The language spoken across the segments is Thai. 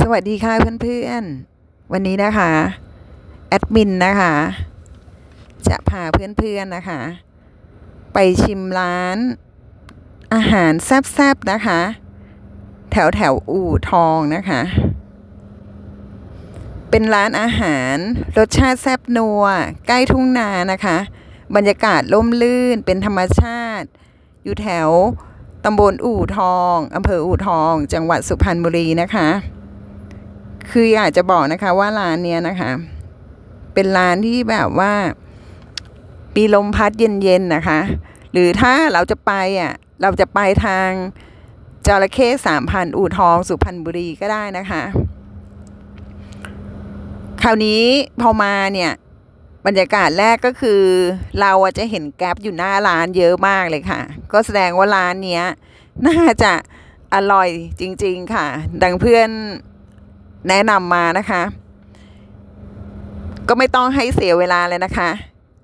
สวัสดีค่ะเพื่อนๆ วันนี้นะคะแอดมินนะคะ จะพาเพื่อนๆนะคะ ไปชิมร้านอาหารแซ่บๆนะคะ แถวแถวอู่ทองนะคะ เป็นร้านอาหารรสชาติแซ่บนัว ใกล้ทุ่งนานะคะ บรรยากาศร่มรื่นเป็นธรรมชาติ อยู่แถวตำบลอู่ทองอำเภออู่ทอง จังหวัดสุพรรณบุรีนะคะ คืออยากจะบอกนะคะว่าร้านเนี้ยนะคะ เป็นร้านที่แบบว่า ปีลมพัดเย็นๆนะคะ หรือถ้าเราจะไปอะเราจะไปทางจระเข้สามพันอู่ทองสุพรรณบุรีก็ได้นะคะ คราวนี้พอมาเนี่ยบรรยากาศแรกก็คือ เราจะเห็นแก๊ปอยู่หน้าร้านเยอะมากเลยค่ะ ก็แสดงว่าร้านเนี้ย น่าจะอร่อยจริง ๆ ค่ะ ดังเพื่อน แนะนำมานะคะ ก็ไม่ต้องให้เสียเวลาเลยนะคะ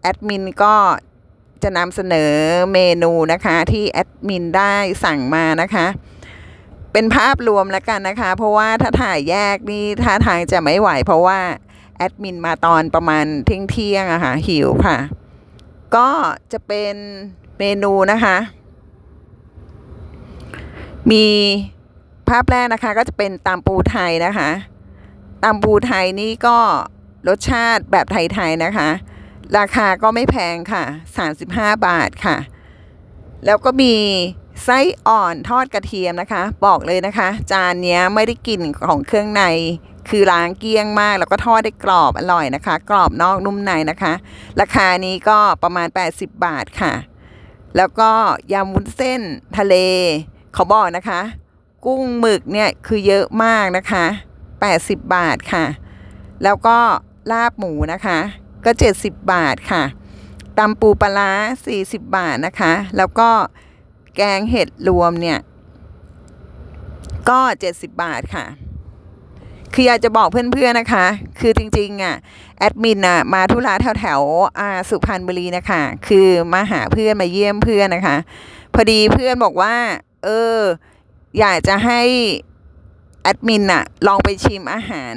แอดมินก็จะนำเสนอเมนูนะคะที่แอดมินได้สั่งมานะคะ เป็นภาพรวมแล้วกันนะคะ เพราะว่าถ้าถ่ายแยกนี่ท่าทางจะไม่ไหว เพราะว่าแอดมินมาตอนประมาณเที่ยงเที่ยงอะค่ะหิวค่ะ ก็จะเป็นเมนูนะคะ มี ภาพแรกนะคะก็จะเป็นตำปูไทยนะคะตำปูไทยนี่ก็รสชาติแบบไทยๆนะคะ ราคาก็ไม่แพงค่ะ 35 บาทค่ะ แล้วก็มีไส้อ่อนทอดกระเทียมนะคะ บอกเลยนะคะ จานนี้ไม่ได้กลิ่นของเครื่องใน คือล้างเกลี้ยงมาก แล้วก็ทอดได้กรอบอร่อยนะคะ กรอบนอกนุ่มในนะคะ ราคานี้ก็ประมาณ 80 บาทค่ะ แล้วก็ยำวุ้นเส้นทะเล เขาบอกนะคะ กุ้งหมึกเนี่ยคือเยอะมากนะคะ 80 บาทค่ะ แล้วก็ลาบหมูนะคะ ก็ 70 บาทค่ะตำปูปลา40 บาทนะคะ แล้วก็แกงเห็ดรวมเนี่ย ก็ 70 บาทค่ะ คืออยากจะบอกเพื่อนๆนะคะ คือจริงๆอะแอดมินอะมาธุระแถวๆอ่าสุพรรณบุรีนะคะ คือมาหาเพื่อนมาเยี่ยมเพื่อนนะคะ พอดีเพื่อนบอกว่า เออ อยากจะให้แอดมินอะลองไปชิมอาหาร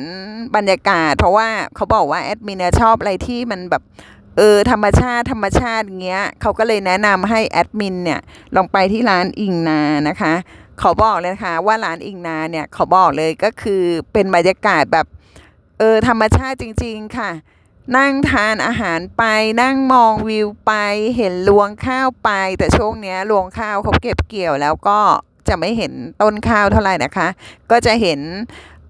บรรยากาศ เพราะว่าเขาบอกว่าแอดมินชอบอะไรที่มันแบบเออธรรมชาติธรรมชาติเงี้ยเขาก็เลยแนะนำให้แอดมินเนี่ยลองไปที่ร้านอิงนานะคะเขาบอกเลยนะคะว่าร้านอิงนาเนี่ยเขาบอกเลยก็คือเป็นบรรยากาศแบบเออธรรมชาติจริง ๆค่ะ นั่งทานอาหารไปนั่งมองวิวไปเห็นรวงข้าวไป แต่ช่วงเนี้ยรวงข้าวเขาเก็บเกี่ยวแล้วก็ จะไม่เห็นต้นข้าวเท่าไหร่นะคะ ก็จะเห็น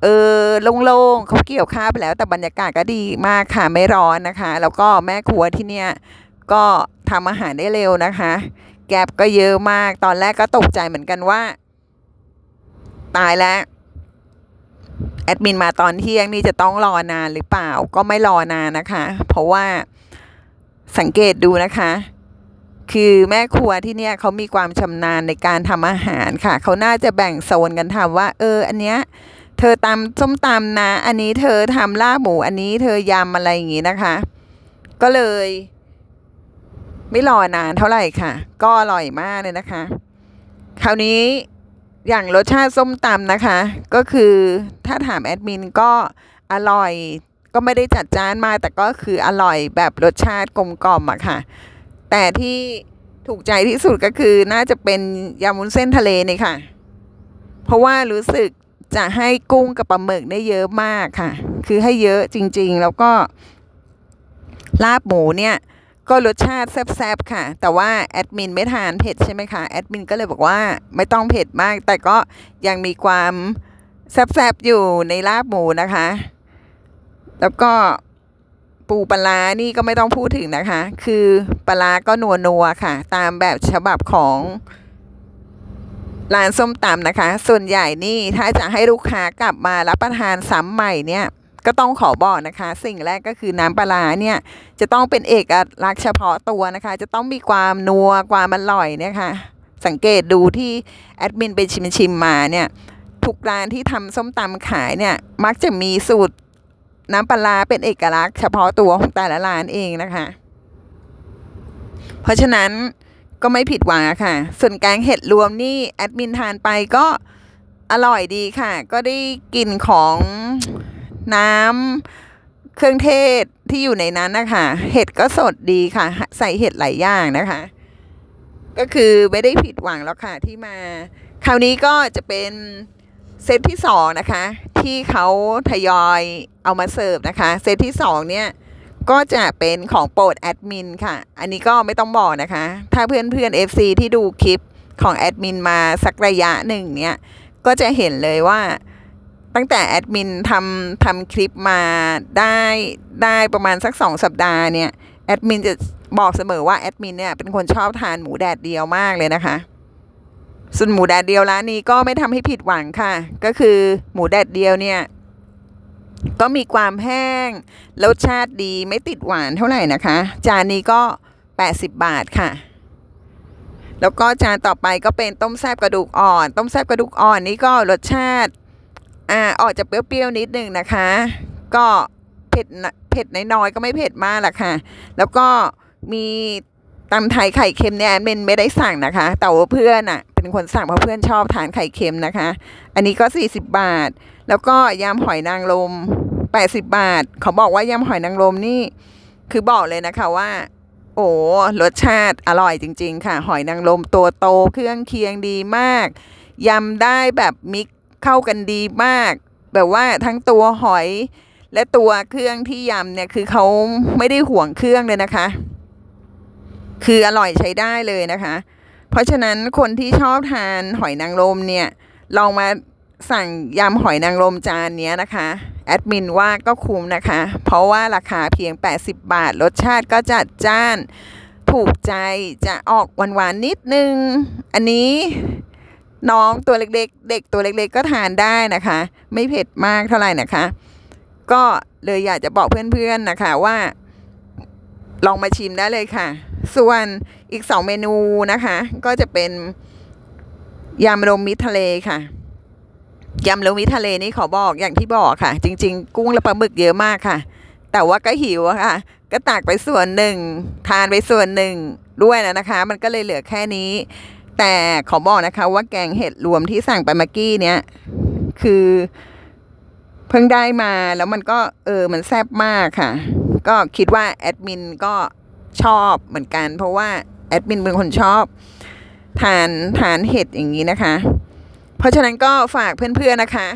เออโล่งๆเขาเกี่ยวข้าวไปแล้วแต่บรรยากาศก็ดีมากค่ะไม่ร้อนนะคะ แล้วก็แม่ครัวที่เนี่ยก็ทำอาหารได้เร็วนะคะ แกบก็เยอะมากตอนแรกก็ตกใจเหมือนกันว่า ตายแล้วแอดมินมาตอนเที่ยงนี่จะต้องรอนานหรือเปล่าก็ไม่รอนานนะคะ เพราะว่าสังเกตดูนะคะ คือแม่ครัวที่เนี่ยเขามีความชำนาญในการทำอาหารค่ะ เขาน่าจะแบ่งโซนกันทำว่า เออ อันเนี้ยเธอตำส้มตำนะ อันนี้เธอทำลาบหมู อันนี้เธอยำอะไรอย่างงี้นะคะ ก็เลย ไม่รอนานเท่าไหร่ค่ะ ก็อร่อยมากเลยนะคะ คราวนี้อย่างรสชาติส้มตำนะคะ ก็คือถ้าถามแอดมินก็อร่อยก็ไม่ได้จัดจ้านมาแต่ก็คืออร่อยแบบรสชาติกลมกล่อมอะค่ะ แต่ที่ถูกใจที่สุดก็คือน่าจะเป็นยำวุ้นเส้นทะเลนี่ค่ะ เพราะว่ารู้สึกจะให้กุ้งกับปลาหมึกได้เยอะมากค่ะ คือให้เยอะจริง ๆ แล้วก็ลาบหมูเนี่ยก็รสชาติแซ่บๆค่ะ แต่ว่าแอดมินไม่ทานเผ็ดใช่ไหมคะแอดมินก็เลยบอกว่าไม่ต้องเผ็ดมาก แต่ก็ยังมีความแซ่บๆอยู่ในลาบหมูนะคะ แล้วก็ ปูปลานี่ก็ไม่ต้องพูดถึงนะคะ คือปลาร้าก็นัวค่ะ ตามแบบฉบับของร้านส้มตำนะคะ ส่วนใหญ่นี่ถ้าจะให้ลูกค้ากลับมารับประทานซ้ำใหม่เนี่ยก็ต้องขอบอกนะคะ สิ่งแรกก็คือน้ำปลาเนี่ยจะต้องเป็นเอกลักษณ์เฉพาะตัวนะคะ จะต้องมีความนัวความอร่อยเนี่ยค่ะ สังเกตดูที่แอดมินไปชิมชิมมาเนี่ยทุกร้านที่ทำส้มตำขายเนี่ยมักจะมีสูตร น้ำปลาเป็นเอกลักษณ์เฉพาะตัวของแต่ละร้านเองนะคะ เพราะฉะนั้นก็ไม่ผิดหวังอะค่ะ ส่วนแกงเห็ดรวมนี่แอดมินทานไปก็อร่อยดีค่ะ ก็ได้กลิ่นของน้ำเครื่องเทศที่อยู่ในนั้นนะคะเห็ดก็สดดีค่ะ ใส่เห็ดหลายอย่างนะคะ ก็คือไม่ได้ผิดหวังแล้วค่ะที่มา คราวนี้ก็จะเป็นเซตที่สองนะคะ ที่เขาทยอยเอามาเสิร์ฟนะคะ เซตที่สองเนี่ย ก็จะเป็นของโปรดแอดมินค่ะ อันนี้ก็ไม่ต้องบอกนะคะ ถ้าเพื่อนเพื่อน FC ที่ดูคลิปของแอดมินมาสักระยะหนึ่งเนี่ย ก็จะเห็นเลยว่าตั้งแต่แอดมินทำทำคลิปมาได้ได้ประมาณสักสองสัปดาห์เนี่ยแอดมินจะบอกเสมอว่าแอดมินเนี่ยเป็นคนชอบทานหมูแดดเดียวมากเลยนะคะ ส่วนหมูแดดเดียวร้านนี้ก็ไม่ทำให้ผิดหวังค่ะ ก็คือหมูแดดเดียวเนี่ยก็มีความแห้งรสชาติดีไม่ติดหวานเท่าไหร่นะคะ จานนี้ก็ 80 บาทค่ะ แล้วก็จานต่อไปก็เป็นต้มแซบกระดูกอ่อน ต้มแซบกระดูกอ่อนนี่ก็รสชาติอ่าออกจะเปรี้ยวๆนิดนึงนะคะ ก็เผ็ดนเผ็ดน้อยๆก็ไม่เผ็ดมากหรอกค่ะ แล้วก็มีตำไทยไข่เค็มเนี่ยเมนไม่ได้สั่งนะคะ แต่ว่าเพื่อนอะ เป็นคนสั่งเพราะเพื่อนชอบทานไข่เค็มนะคะ อันนี้ก็ 40 บาท แล้วก็ยำหอยนางรม80 บาท เขาบอกว่ายำหอยนางรมนี่คือบอกเลยนะคะว่า โอ้รสชาติอร่อยจริง ๆ ค่ะ หอยนางรมตัวโตเครื่องเคียงดีมากยำได้แบบมิกเข้ากันดีมาก แบบว่าทั้งตัวหอยและตัวเครื่องที่ยำเนี่ยคือเขาไม่ได้ห่วงเครื่องเลยนะคะ คืออร่อยใช้ได้เลยนะคะ เพราะฉะนั้นคนที่ชอบทานหอยนางรมเนี่ยลองมาสั่งยำหอยนางรมจานนี้นะคะ แอดมินว่าก็คุ้มนะคะ เพราะว่าราคาเพียง 80 บาท รสชาติก็จัดจ้าน ถูกใจจะออกหวานๆนิดนึง อันนี้น้องตัวเล็กๆ เด็กตัวเล็กๆ ก็ทานได้นะคะ ไม่เผ็ดมากเท่าไหร่นะคะ ก็เลยอยากจะบอกเพื่อนๆนะคะว่า ลองมาชิมได้เลยค่ะ ส่วนอีกสองเมนูนะคะ ก็จะเป็นยำรวมมิตรทะเลค่ะยำรวมมิตรทะเลนี่ขอบอกอย่างที่บอกค่ะ จริง ๆ กุ้งและปลาหมึกเยอะมากค่ะ แต่ว่าก็หิวอะค่ะ ก็ตักไปส่วนหนึ่ง ทานไปส่วนหนึ่งด้วยนะนะคะ มันก็เลยเหลือแค่นี้ แต่ขอบอกนะคะว่าแกงเห็ดรวมที่สั่งไปเมื่อกี้เนี้ยคือเพิ่งได้มาแล้วมันก็เออมันแซ่บมากค่ะ ก็คิดว่าแอดมินก็ ชอบเหมือนกัน เพราะว่าแอดมินเป็นคนชอบทานทานเห็ดอย่างนี้นะคะ เพราะฉะนั้นก็ฝากเพื่อนๆนะคะ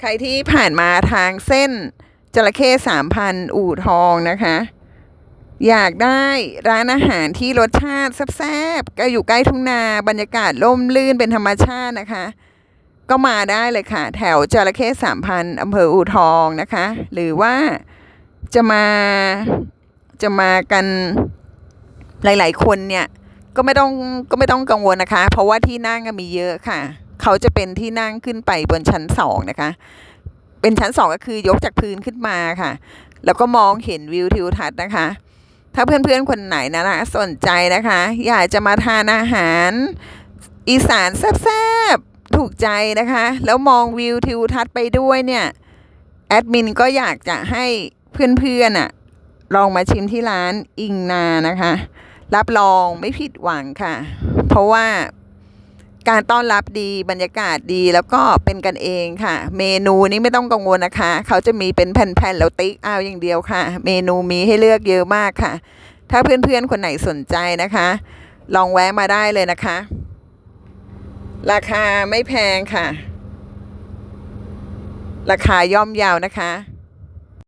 ใครที่ผ่านมาทางเส้นจระเข้สามพันอู่ทองนะคะ อยากได้ร้านอาหารที่รสชาติแซ่บๆก็อยู่ใกล้ทุ่งนาบรรยากาศร่มรื่นเป็นธรรมชาตินะคะ ก็มาได้เลยค่ะ แถวจระเข้สามพันอำเภออู่ทองนะคะ หรือว่าจะมา จะมากันหลาย ๆ คนเนี่ยก็ไม่ต้องก็ไม่ต้องกังวลนะคะ เพราะว่าที่นั่งมีเยอะค่ะ เขาจะเป็นที่นั่งขึ้นไปบนชั้นสองนะคะ เป็นชั้นสองก็คือยกจากพื้นขึ้นมาค่ะ แล้วก็มองเห็นวิวทิวทัศน์นะคะ ถ้าเพื่อนๆคนไหนนะคะสนใจนะคะ อยากจะมาทานอาหาร อีสานแซ่บๆถูกใจนะคะ แล้วมองวิวทิวทัศน์ไปด้วยเนี่ยแอดมินก็อยากจะให้เพื่อนๆอะ ลองมาชิมที่ร้านอิงนานะคะ รับรองไม่ผิดหวังค่ะ เพราะว่าการต้อนรับดีบรรยากาศดีแล้วก็เป็นกันเองค่ะ เมนูนี้ไม่ต้องกังวลนะคะ เขาจะมีเป็นแผ่นๆแล้วติ๊กเอาอย่างเดียวค่ะ เมนูมีให้เลือกเยอะมากค่ะ ถ้าเพื่อนๆคนไหนสนใจนะคะ ลองแวะมาได้เลยนะคะ ราคาไม่แพงค่ะ ราคาย่อมเยาวนะคะ